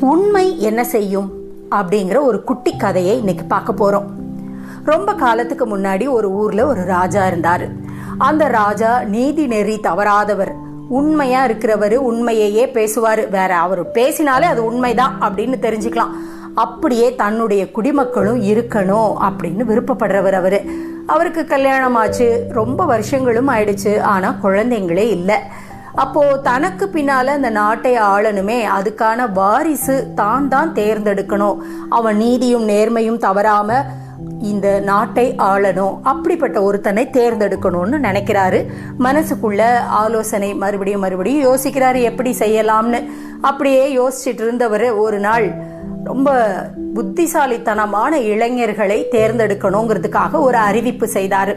உண்மை என்ன செய்யும் அப்படிங்கிற ஒரு குட்டி கதையை இன்னைக்கு பார்க்க போறோம். ரொம்ப காலத்துக்கு முன்னாடி ஒரு ஊர்ல ஒரு ராஜா இருந்தார். அந்த ராஜா நீதி நெறி தவறாதவர். உண்மையா இருக்கிறவர் உண்மையையே பேசுவார். வேற அவர் பேசினாலே அது உண்மைதான் அப்படின்னு தெரிஞ்சுக்கலாம். அப்படியே தன்னுடைய குடிமக்களும் இருக்கணும் அப்படின்னு விருப்பப்படுறவர் அவர். அவருக்கு கல்யாணம் ஆச்சு ரொம்ப வருஷங்களும் ஆயிடுச்சு. ஆனால் குழந்தைங்களே இல்லை. அப்போ தனக்கு பின்னால அந்த நாட்டை ஆளணுமே அதுக்கான வாரிசு தான் தான் தேர்ந்தெடுக்கணும். அவன் நீதியும் நேர்மையும் தவறாம இந்த நாட்டை ஆளணும். அப்படிப்பட்ட ஒருத்தனை தேர்ந்தெடுக்கணும்னு நினைக்கிறாரு. மனசுக்குள்ள ஆலோசனை மறுபடியும் மறுபடியும் யோசிக்கிறாரு எப்படி செய்யலாம்னு. அப்படியே யோசிச்சுட்டு இருந்தவர் ஒரு நாள் ரொம்ப புத்திசாலித்தனமான இளைஞர்களை தேர்ந்தெடுக்கணுங்கிறதுக்காக ஒரு அறிவிப்பு செய்தாரு.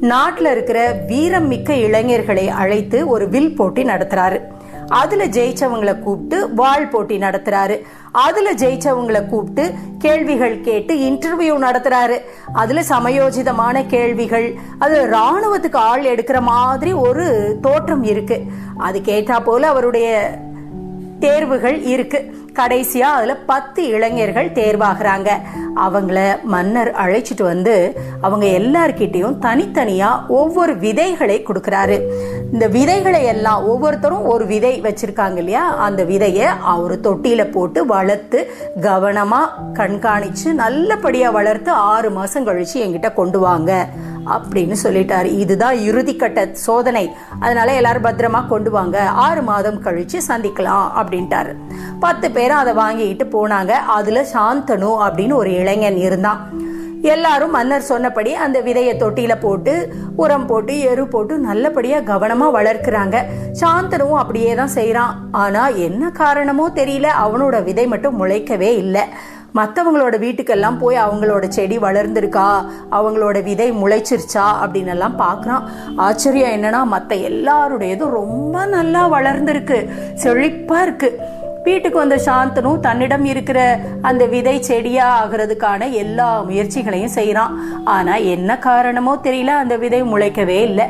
நாட்டில் இருக்கிற வீரம் மிக்க இளைஞர்களை அழைத்து ஒரு வில் போட்டி நடத்துறாரு. அதுல ஜெயிச்சவங்களை கூப்பிட்டு வாழ் போட்டி நடத்துறாரு. அதுல ஜெயிச்சவங்களை கூப்பிட்டு கேள்விகள் கேட்டு இன்டர்வியூ நடத்துறாரு. அதுல சமயோஜிதமான கேள்விகள் அது ராணுவத்துக்கு ஆள் எடுக்கிற மாதிரி ஒரு தோற்றம் இருக்கு. அது கேட்டா போல அவருடைய தேர்வுகள் இருக்கு. கடைசியா அதுல பத்து இளைஞர்கள் தேர்வாகிறாங்க. அவங்கள மன்னர் அழைச்சிட்டு வந்து அவங்க எல்லார்கிட்டையும் தனித்தனியா ஒவ்வொரு விதைகளை கொடுக்கறாரு. இந்த விதைகளை எல்லாம் ஒவ்வொருத்தரும் ஒரு விதை வச்சிருக்காங்க இல்லையா? அந்த விதைய அவர் தொட்டியில போட்டு வளர்த்து கவனமா கண்காணிச்சு நல்லபடியா வளர்த்து ஆறு மாசம் கழிச்சு என்கிட்ட கொண்டு வாங்க. அப்படின்னு சொல்லிட்டார். இதுதான் இறுதிக்கட்ட சோதனை. அதனால எல்லாரும் பத்திரமா கொண்டு வாங்க. ஆறு மாதம் கழிச்சு சந்திக்கலாம் அப்படின்ட்டாரு. பத்து பேரும் அதை வாங்கிட்டு போனாங்க. அதுல சாந்தனு அப்படின்னு ஒரு இளைஞன் இருந்தான். எல்லாரும் மன்னர் சொன்னபடி அந்த விதையை தொட்டியில போட்டு உரம் போட்டு எரு போட்டு நல்லபடியா கவனமா வளர்க்கிறாங்க. சாந்தனும் அப்படியே தான் செய்யறான் ஆனா என்ன காரணமோ தெரியல. அவனோட விதை மட்டும் முளைக்கவே இல்லை. மற்றவங்களோட வீட்டுக்கெல்லாம் போய் அவங்களோட செடி வளர்ந்துருக்கா? அவங்களோட விதை முளைச்சிருச்சா? அப்படின்னு எல்லாம் பார்க்குறான் ஆச்சரியம் என்னன்னா மற்ற எல்லாருடையதும் ரொம்ப நல்லா வளர்ந்துருக்கு. செழிப்பாக இருக்கு. வீட்டுக்கு வந்த சாந்தனும் தன்னிடம் இருக்கிற அந்த விதை செடியா ஆகிறதுக்கான எல்லா முயற்சிகளையும் செய்கிறான் ஆனால் என்ன காரணமோ தெரியல அந்த விதை முளைக்கவே இல்லை.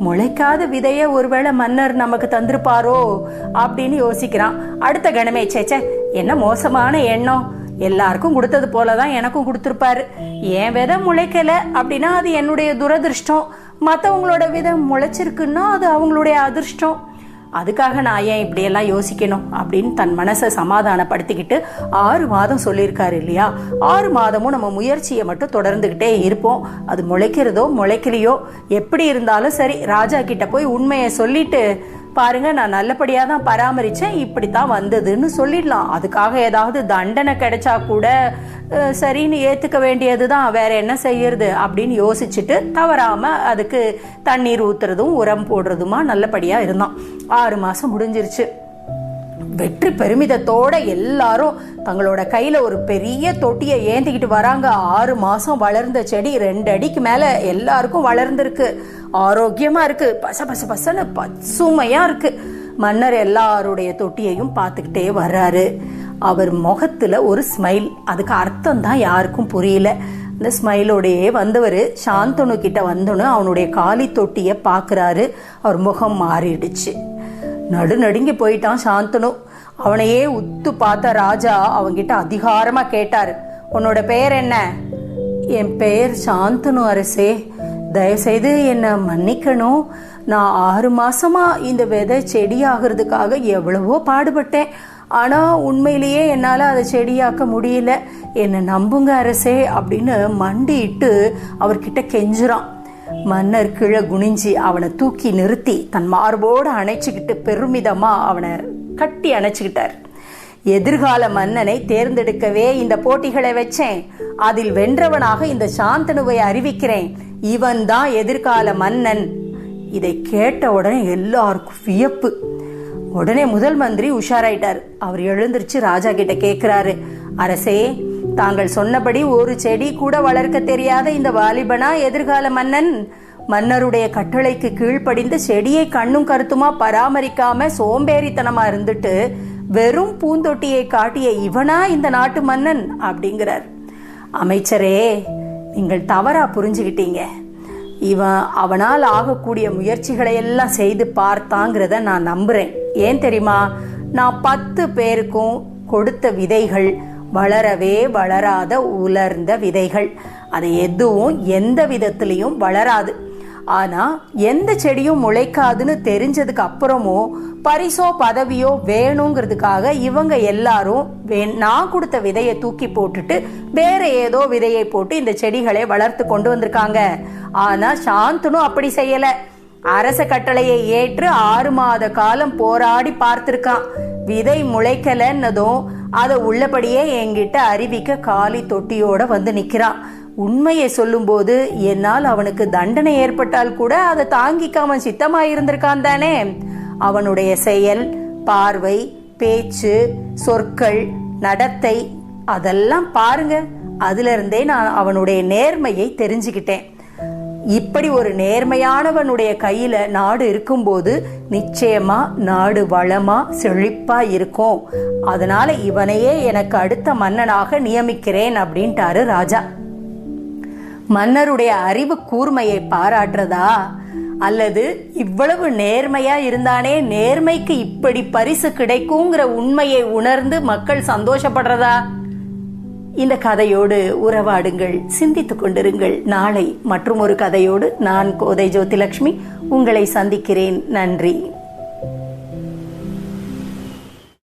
முளைக்காத விதையை ஒருவேளை மன்னர் நமக்கு தந்திருப்பாரோ? அப்படின்னு யோசிக்கிறான். அடுத்த கணமே சேச்சே என்ன மோசமான எண்ணம். எல்லாருக்கும் கொடுத்தது போல தான் எனக்கும் கொடுத்துருப்பாரு. என் விதை முளைக்கல அப்படின்னா அது என்னுடைய துரதிருஷ்டம். மற்றவங்களோட விதம் முளைச்சிருக்குன்னா அது அவங்களுடைய அதிர்ஷ்டம். அதுக்காக நான் ஏன் இப்படியெல்லாம் யோசிக்கணும் அப்படின்னு தன் மனசை சமாதானப்படுத்திக்கிட்டு ஆறு மாதம் சொல்லியிருக்காரு இல்லையா? ஆறு மாதமும் நம்ம முயற்சியை மட்டும் தொடர்ந்துக்கிட்டே இருப்போம். அது முளைக்கிறதோ முளைக்கலையோ எப்படி இருந்தாலும் சரி ராஜா கிட்ட போய் உண்மையை சொல்லிட்டு பாருங்க நான் நல்லபடியா தான் பராமரிச்சேன் இப்படித்தான் வந்ததுன்னு சொல்லிடலாம். அதுக்காக ஏதாவது தண்டனை கிடைச்சா கூட சரின்னு சரின்னு ஏத்துக்க வேண்டியதுதான் வேற என்ன செய்யறது அப்படின்னு யோசிச்சுட்டு தவறாம அதுக்கு தண்ணீர் ஊத்துறதும் உரம் போடுறதுமா நல்லபடியா இருந்தான். ஆறு மாசம் முடிஞ்சிருச்சு. வெற்றி பெருமிதத்தோட எல்லாரும் தங்களோட கையில ஒரு பெரிய தொட்டியை ஏந்திக்கிட்டு வராங்க. ஆறு மாசம் வளர்ந்த செடி ரெண்டு அடிக்கு மேல எல்லாருக்கும் வளர்ந்துருக்கு. ஆரோக்கியமா இருக்கு. பச பச பசன்னு பசுமையா இருக்கு. மன்னர் எல்லாருடைய தொட்டியையும் பார்த்துக்கிட்டே வர்றாரு. அவர் முகத்துல ஒரு ஸ்மைல் அதுக்கு அர்த்தம் தான் யாருக்கும் புரியல. இந்த ஸ்மைலோடையே வந்தவர் சாந்தனு கிட்ட வந்தோன்னு அவனுடைய காலி தொட்டியை பார்க்குறாரு அவர் முகம் மாறிடுச்சு. நடு நடுங்கி போயிட்டான் சாந்தனு. அவனையே உத்து பார்த்த ராஜா அவன்கிட்ட அதிகாரமா கேட்டார். உன்னோட பெயர் என்ன? என் பெயர் சாந்தனு அரசே. தயவுசெய்து என்னை மன்னிக்கணும் நான் ஆறு மாசமா இந்த விதை செடி ஆகிறதுக்காக எவ்வளவோ பாடுபட்டேன். ஆனா உண்மையிலேயே என்னால அதை செடியாக்க முடியல. என்னை நம்புங்க அரசே அப்படின்னு மண்டிட்டு அவர்கிட்ட கெஞ்சுறான். மன்னர் கீழே குனிஞ்சி அவனை தூக்கி நிறுத்தி தன் மார்போடு அணைச்சிக்கிட்டு பெருமிதமா அவனை கட்டி அணைச்சிக்கிட்டார். எதிர்கால மன்னனை தேர்ந்தெடுக்கவே இந்த போட்டிகளை வச்சேன். அதில் வென்றவனாக இந்த சாந்தனுவை அறிவிக்கிறேன். இவன் தான் எதிர்கால மன்னன். இதை கேட்ட உடனே எல்லாருக்கும் வியப்பு. உடனே முதல் மந்திரி உஷாராயிட்டார். அவர் எழுந்திருச்சு ராஜா கிட்ட கேட்குறாரு அரசே தாங்கள் சொன்னபடி ஒரு செடி கூட வளர்க்க தெரியாத இந்த வாலிபனா எதிர்கால மன்னன். மன்னருடைய கட்டளைக்கு கீழ்ப்படிந்து செடியை கண்ணும் கருத்துமா பராமரிக்காம சோம்பேறித்தனமா இருந்துட்டு வெறும் பூந்தொட்டியை காட்டிய இவனா இந்த நாட்டு மன்னன் அப்படிங்கிறார். அமைச்சரே நீங்கள் தவறா புரிஞ்சுக்கிட்டீங்க இவன் அவனால் ஆகக்கூடிய முயற்சிகளை எல்லாம் செய்து பார்த்தாங்கிறத நான் நம்புறேன். ஏன் தெரியுமா? நான் பத்து பேருக்கும் கொடுத்த விதைகள் வளரவே வளராத உலர்ந்த விதைகள். அது எதுவும் எந்த விதத்திலையும் வளராது. ஆனா எந்த செடியும் முளைக்காதுன்னு தெரிஞ்சதுக்கு அப்புறமும் பரிசோ பதவியோ வேணுங்கிறதுக்காக இவங்க எல்லாரும் வே- நான் கொடுத்த விதையை தூக்கி போட்டுட்டு வேற ஏதோ விதையை போட்டு இந்த செடிகளை வளர்த்து கொண்டு வந்திருக்காங்க. ஆனா சாந்தனும் அப்படி செய்யல. அரச கட்டளையை ஏற்று ஆறு மாத காலம் போராடி பார்த்திருக்கான். விதை முளைக்கலன்னதும் அதை உள்ளபடியே என்கிட்ட அறிவிக்க காலி தொட்டியோட வந்து நிக்கிறான் உண்மையை சொல்லும்போது என்னால் அவனுக்கு தண்டனை ஏற்பட்டால் கூட அதை தாங்கிக்காம சித்தமாயிருந்திருக்கான் தானே. அவனுடைய செயல் பார்வை பேச்சு சொற்கள் நடத்தை அதெல்லாம் பாருங்க. அதுல இருந்தே நான் அவனுடைய நேர்மையை தெரிஞ்சுக்கிட்டேன். இப்படி ஒரு நேர்மையானவனுடைய கையில நாடு இருக்கும்போது நிச்சயமா நாடு வளமா செழிப்பா இருக்கும். அதனால இவனையே எனக்கு அடுத்த மன்னனாக நியமிக்கிறேன் அப்படின்ட்டாரு ராஜா. மன்னருடைய அறிவு கூர்மையை பாராட்டுறதா? அல்லது இவ்வளவு நேர்மையா இருந்தானே நேர்மைக்கு இப்படி பரிசு கிடைக்குங்கிற உண்மையை உணர்ந்து மக்கள் சந்தோஷப்படுறதா? இந்த கதையோடு உறவாடுங்கள் சிந்தித்துக் கொண்டிருங்கள். நாளை மற்றும் ஒரு கதையோடு நான் கோதை ஜோதிலட்சுமி உங்களை சந்திக்கிறேன். நன்றி.